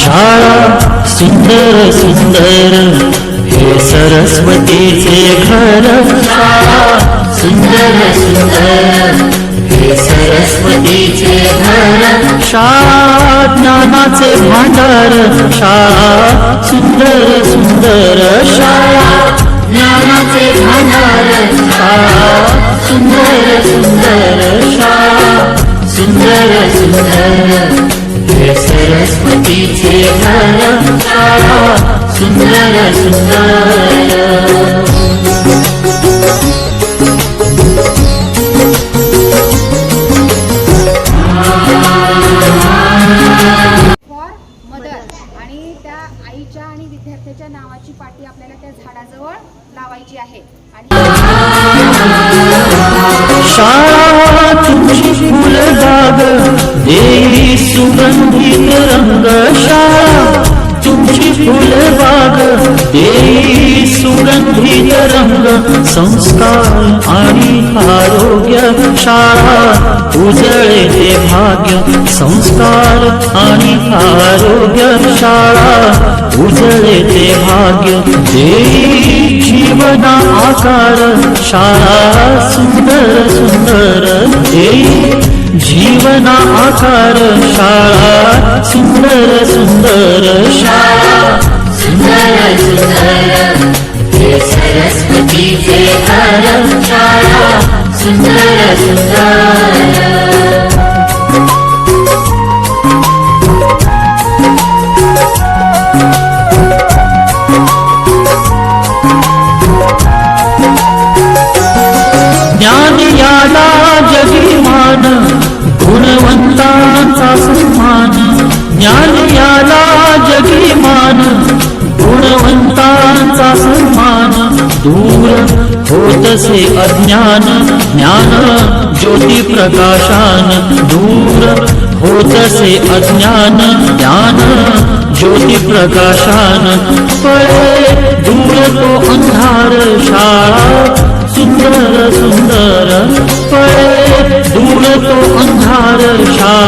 शाळा सुंदर सुंदर हे सरस्वतीचे घर. शाळा सुंदर सुंदर हे सरस्वतीचे घर. शाळा ज्ञानाचे भांडार. शाळा सुंदर सुंदर सुंदर शाळा सुंदर सुंदर. हे सरस्वतीचे घर सुंदर सुंदर आईच्या आणि विद्यार्थ्याच्या नावाची पाटी आपल्याला त्या झाडाजवळ लावायची आहे आणि शाळा तुमची फुलबाग देवी सुगंधित रंग शाळा तुमची फुलबाग देवी सुगंधित रंग संस्कार आणि आरोग्य शाळा उजळे ते भाग्य संस्कार आणि आरोग्य शाळा उजळे ते भाग्य. देई जीवना आकार शाळा सुंदर सुंदर. देई जीवना आकार शाळा सुंदर सुंदर. शाळा सुंदर सुंदर. हे सरस्वतीचे घर शाळा सुंदर सुंदर. ज्ञान याला जगिमान गुणवंतांचा सन्मान. ज्ञान याला जगिमान गुणवंतांचा सन्मान. दूर होतसे अज्ञान ज्ञान ज्योती प्रकाशान दूर होतसे अज्ञान ज्ञान ज्योती प्रकाशान पळे दूर तो अंधार शान. सुंदर सुंदर पळे दूर तो अंधार शाळा